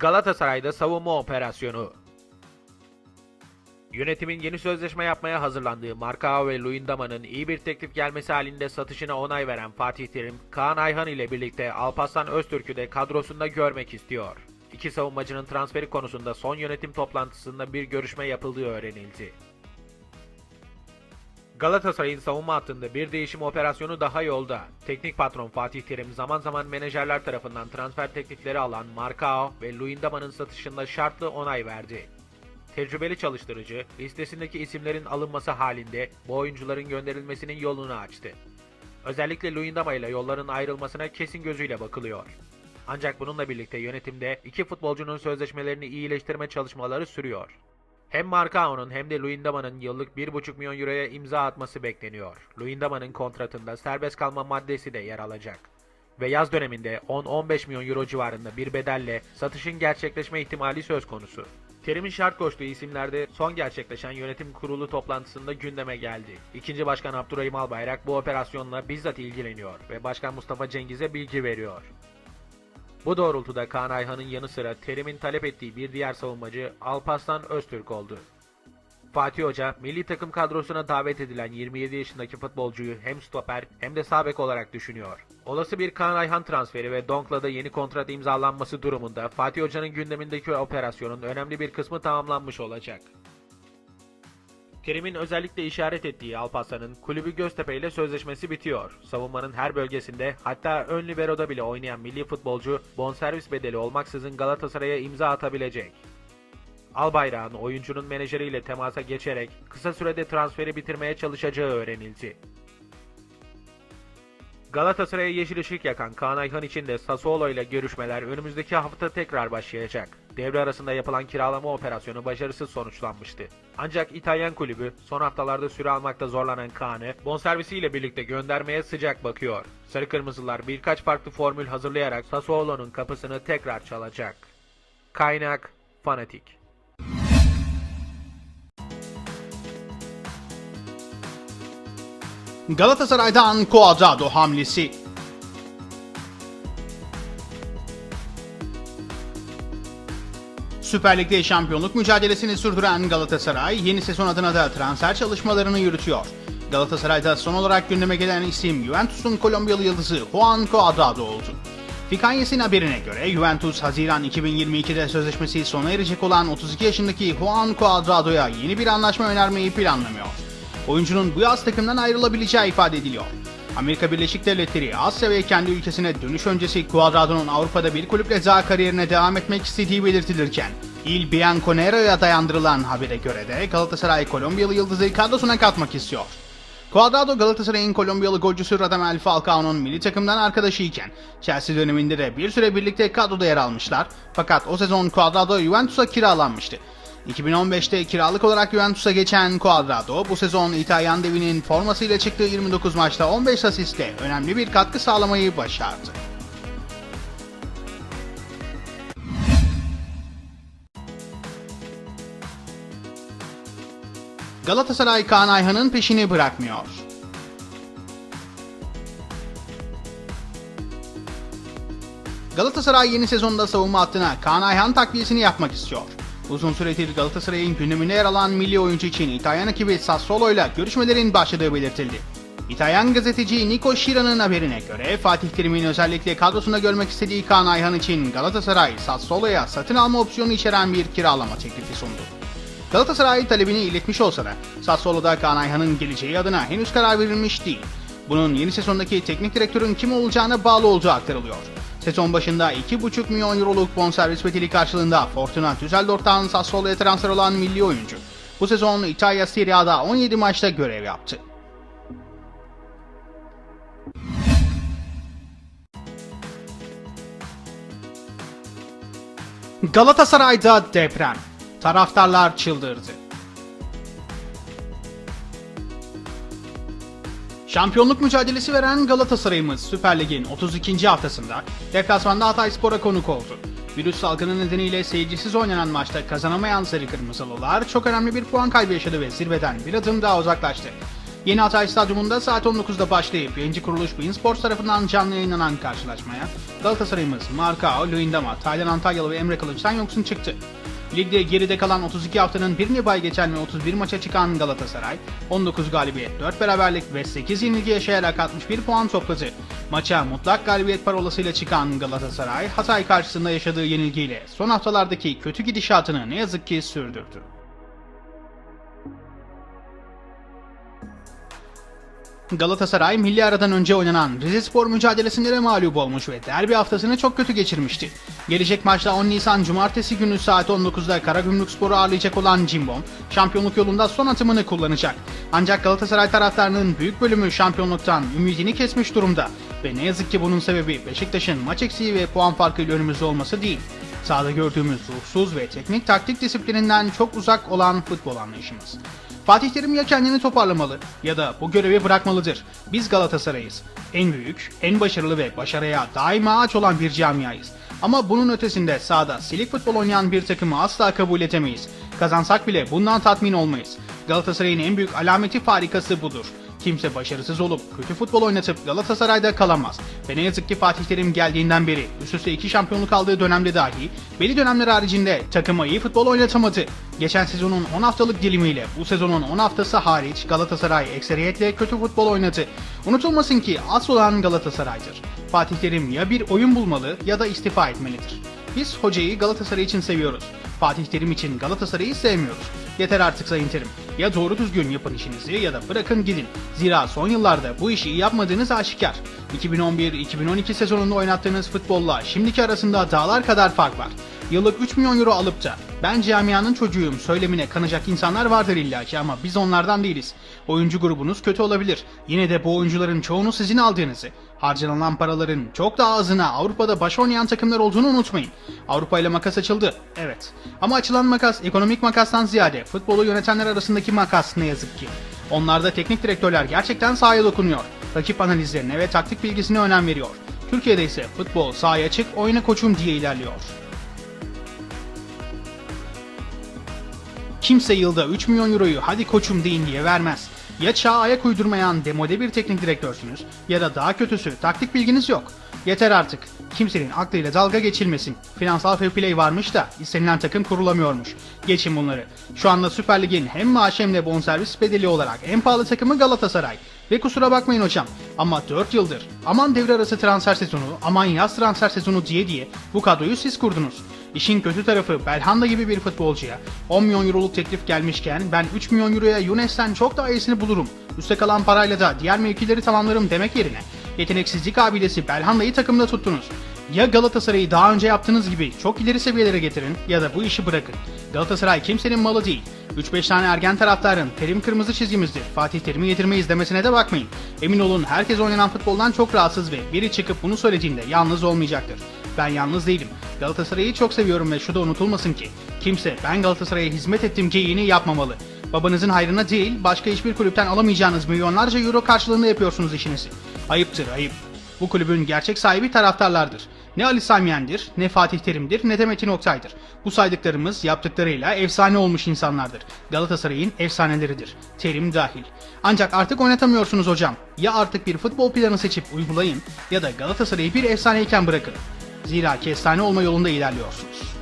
Galatasaray'da savunma operasyonu. Yönetimin yeni sözleşme yapmaya hazırlandığı Marcao ve Luyendama'nın iyi bir teklif gelmesi halinde satışına onay veren Fatih Terim, Kaan Ayhan ile birlikte Alparslan Öztürk'ü de kadrosunda görmek istiyor. İki savunmacının transferi konusunda son yönetim toplantısında bir görüşme yapıldığı öğrenildi. Galatasaray'ın savunma hattında bir değişim operasyonu daha yolda. Teknik patron Fatih Terim zaman zaman menajerler tarafından transfer teklifleri alan Marcao ve Luyendama'nın satışında şartlı onay verdi. Tecrübeli çalıştırıcı, listesindeki isimlerin alınması halinde bu oyuncuların gönderilmesinin yolunu açtı. Özellikle Luyendama ile yolların ayrılmasına kesin gözüyle bakılıyor. Ancak bununla birlikte yönetimde iki futbolcunun sözleşmelerini iyileştirme çalışmaları sürüyor. Hem Marcao'nun hem de Luyendama'nın yıllık 1,5 milyon euroya imza atması bekleniyor. Luyendama'nın kontratında serbest kalma maddesi de yer alacak. Ve yaz döneminde 10-15 milyon euro civarında bir bedelle satışın gerçekleşme ihtimali söz konusu. Terim'in şart koştuğu isimlerde son gerçekleşen yönetim kurulu toplantısında gündeme geldi. İkinci Başkan Abdurrahim Albayrak bu operasyonla bizzat ilgileniyor ve Başkan Mustafa Cengiz'e bilgi veriyor. Bu doğrultuda Kaan Ayhan'ın yanı sıra Terim'in talep ettiği bir diğer savunmacı Alparslan Öztürk oldu. Fatih Hoca, milli takım kadrosuna davet edilen 27 yaşındaki futbolcuyu hem stoper hem de sağ bek olarak düşünüyor. Olası bir Kaan Ayhan transferi ve Donk'la da yeni kontrat imzalanması durumunda Fatih Hoca'nın gündemindeki operasyonun önemli bir kısmı tamamlanmış olacak. Terim'in özellikle işaret ettiği Alparslan'ın kulübü Göztepe ile sözleşmesi bitiyor. Savunmanın her bölgesinde hatta ön libero'da bile oynayan milli futbolcu bonservis bedeli olmaksızın Galatasaray'a imza atabilecek. Albayrak'ın oyuncunun menajeriyle temasa geçerek kısa sürede transferi bitirmeye çalışacağı öğrenildi. Galatasaray'a yeşil ışık yakan Kaan Ayhan için de Sassuolo ile görüşmeler önümüzdeki hafta tekrar başlayacak. Devre arasında yapılan kiralama operasyonu başarısız sonuçlanmıştı. Ancak İtalyan kulübü son haftalarda süre almakta zorlanan Kaan'ı bonservisiyle birlikte göndermeye sıcak bakıyor. Sarı Kırmızılar birkaç farklı formül hazırlayarak Sassuolo'nun kapısını tekrar çalacak. Kaynak Fanatik Galatasaray'dan Cuadrado hamlesi. Süper Lig'de şampiyonluk mücadelesini sürdüren Galatasaray yeni sezon adına da transfer çalışmalarını yürütüyor. Galatasaray'da son olarak gündeme gelen isim Juventus'un Kolombiyalı yıldızı Juan Cuadrado oldu. Fikanyes'in haberine göre Juventus Haziran 2022'de sözleşmesi sona erecek olan 32 yaşındaki Juan Cuadrado'ya yeni bir anlaşma önermeyi planlamıyor. Oyuncunun bu yaz takımdan ayrılabileceği ifade ediliyor. Amerika Birleşik Devletleri Asya ve kendi ülkesine dönüş öncesi Cuadrado'nun Avrupa'da bir kulüple daha kariyerine devam etmek istediği belirtilirken Il Bianconero'ya dayandırılan habere göre de Galatasaray Kolombiyalı yıldızı kadrosuna katmak istiyor. Cuadrado Galatasaray'ın Kolombiyalı golcüsü Radamel Falcao'nun milli takımdan arkadaşı iken Chelsea döneminde de bir süre birlikte kadroda yer almışlar. Fakat o sezon Cuadrado Juventus'a kiralanmıştı. 2015'te kiralık olarak Juventus'a geçen Cuadrado bu sezon İtalyan devinin formasıyla çıktığı 29 maçta 15 asistle önemli bir katkı sağlamayı başardı. Galatasaray Kaan Ayhan'ın peşini bırakmıyor. Galatasaray yeni sezonda savunma hattına Kaan Ayhan takviyesini yapmak istiyor. Uzun süredir Galatasaray'ın gündeminde yer alan milli oyuncu için İtalyan ekibi Sassuolo ile görüşmelerin başladığı belirtildi. İtalyan gazeteci Nico Şira'nın haberine göre Fatih Terim'in özellikle kadrosunda görmek istediği Kaan Ayhan için Galatasaray Sassuolo'ya satın alma opsiyonu içeren bir kiralama teklifi sundu. Galatasaray talebini iletmiş olsa da Sassuolo'da Kaan Ayhan'ın geleceği adına henüz karar verilmiş değil. Bunun yeni sezondaki teknik direktörün kim olacağına bağlı olduğu aktarılıyor. Sezon başında 2,5 milyon euroluk bonservis bedeli karşılığında Fortuna Düsseldorf'tan Sassuolo'ya transfer olan milli oyuncu. Bu sezon İtalya Serie A'da 17 maçta görev yaptı. Galatasaray'da deprem. Taraftarlar çıldırdı. Şampiyonluk mücadelesi veren Galatasaray'ımız Süper Lig'in 32. haftasında deplasmanda Hatayspor'a konuk oldu. Virüs salgını nedeniyle seyircisiz oynanan maçta kazanamayan Sarı Kırmızılılar çok önemli bir puan kaybı yaşadı ve zirveden bir adım daha uzaklaştı. Yeni Hatay Stadyumunda saat 19'da başlayıp yayıncı kuruluş Bein Sports tarafından canlı yayınlanan karşılaşmaya Galatasaray'ımız Marcao, Luyendama, Taylan Antalyalı ve Emre Kılıç'tan yoksun çıktı. Ligde geride kalan 32 haftanın birini bay geçen ve 31 maça çıkan Galatasaray, 19 galibiyet, 4 beraberlik ve 8 yenilgi yaşayarak 61 puan topladı. Maça mutlak galibiyet parolasıyla çıkan Galatasaray, Hatay karşısında yaşadığı yenilgiyle son haftalardaki kötü gidişatını ne yazık ki sürdürdü. Galatasaray milli aradan önce oynanan Rizespor mücadelesinde de mağlup olmuş ve derbi haftasını çok kötü geçirmişti. Gelecek maçta 10 Nisan Cumartesi günü saat 19'da Karagümrükspor'u ağırlayacak olan Cimbom, şampiyonluk yolunda son atımını kullanacak. Ancak Galatasaray taraftarının büyük bölümü şampiyonluktan ümidini kesmiş durumda ve ne yazık ki bunun sebebi Beşiktaş'ın maç eksiği ve puan farkıyla önümüzde olması değil. Sahada gördüğümüz ruhsuz ve teknik taktik disiplininden çok uzak olan futbol anlayışımız. Fatih Terim ya kendini toparlamalı ya da bu görevi bırakmalıdır. Biz Galatasaray'ız. En büyük, en başarılı ve başarıya daima aç olan bir camiayız. Ama bunun ötesinde sahada silik futbol oynayan bir takımı asla kabul edemeyiz. Kazansak bile bundan tatmin olmayız. Galatasaray'ın en büyük alameti farikası budur. Kimse başarısız olup kötü futbol oynatıp Galatasaray'da kalamaz. Ve ne yazık ki Fatih Terim geldiğinden beri üst üste iki şampiyonluk aldığı dönemde dahi belli dönemler haricinde takıma iyi futbol oynatamadı. Geçen sezonun 10 haftalık dilimiyle bu sezonun 10 haftası hariç Galatasaray ekseriyetle kötü futbol oynadı. Unutulmasın ki asıl olan Galatasaray'dır. Fatih Terim ya bir oyun bulmalı ya da istifa etmelidir. Biz hocayı Galatasaray için seviyoruz. Fatih Terim için Galatasaray'ı sevmiyoruz. Yeter artık Sayın Terim. Ya doğru düzgün yapın işinizi ya da bırakın gidin. Zira son yıllarda bu işi iyi yapmadığınız aşikar. 2011-2012 sezonunda oynattığınız futbolla şimdiki arasında dağlar kadar fark var. Yıllık 3 milyon euro alıp da ben camianın çocuğuyum söylemine kanacak insanlar vardır illaki ama biz onlardan değiliz. Oyuncu grubunuz kötü olabilir. Yine de bu oyuncuların çoğunu sizin aldığınızı, harcanan paraların çok daha azına Avrupa'da baş oynayan takımlar olduğunu unutmayın. Avrupa ile makas açıldı. Evet. Ama açılan makas ekonomik makastan ziyade futbolu yönetenler arasındaki makas ne yazık ki. Onlarda teknik direktörler gerçekten sahaya dokunuyor. Rakip analizlerine ve taktik bilgisine önem veriyor. Türkiye'de ise futbol sahaya çık oyna koçum diye ilerliyor. Kimse yılda 3 milyon euroyu hadi koçum deyin diye vermez. Ya çağa ayak uydurmayan demode bir teknik direktörsünüz ya da daha kötüsü taktik bilginiz yok. Yeter artık. Kimsenin aklıyla dalga geçilmesin. Finansal fair play varmış da istenilen takım kurulamıyormuş. Geçin bunları. Şu anda Süper Lig'in hem maaş hem de bonservis bedeli olarak en pahalı takımı Galatasaray. Ve kusura bakmayın hocam ama 4 yıldır aman devre arası transfer sezonu aman yaz transfer sezonu diye diye bu kadroyu siz kurdunuz. İşin kötü tarafı Belhanda gibi bir futbolcuya 10 milyon euroluk teklif gelmişken ben 3 milyon euroya Younes'ten çok daha iyisini bulurum. Üste kalan parayla da diğer mevkileri tamamlarım demek yerine yeteneksizlik abidesi Belhanda'yı takımda tuttunuz. Ya Galatasaray'ı daha önce yaptığınız gibi çok ileri seviyelere getirin ya da bu işi bırakın. Galatasaray kimsenin malı değil. 3-5 tane ergen taraftarın terim kırmızı çizgimizdir. Fatih Terim'i getirmeyiz demesine de bakmayın. Emin olun herkes oynanan futboldan çok rahatsız ve biri çıkıp bunu söylediğinde yalnız olmayacaktır. Ben yalnız değilim. Galatasaray'ı çok seviyorum ve şu da unutulmasın ki kimse ben Galatasaray'a hizmet ettim geyiğini yapmamalı. Babanızın hayrına değil başka hiçbir kulüpten alamayacağınız milyonlarca euro karşılığında yapıyorsunuz işinizi. Ayıptır ayıp. Bu kulübün gerçek sahibi taraftarlardır. Ne Ali Samiyen'dir, ne Fatih Terim'dir, ne de Metin Oktay'dır. Bu saydıklarımız yaptıklarıyla efsane olmuş insanlardır. Galatasaray'ın efsaneleridir. Terim dahil. Ancak artık oynatamıyorsunuz hocam. Ya artık bir futbol planı seçip uygulayın ya da Galatasaray'ı bir efsaneyken bırakın. Zira kestane olma yolunda ilerliyorsunuz.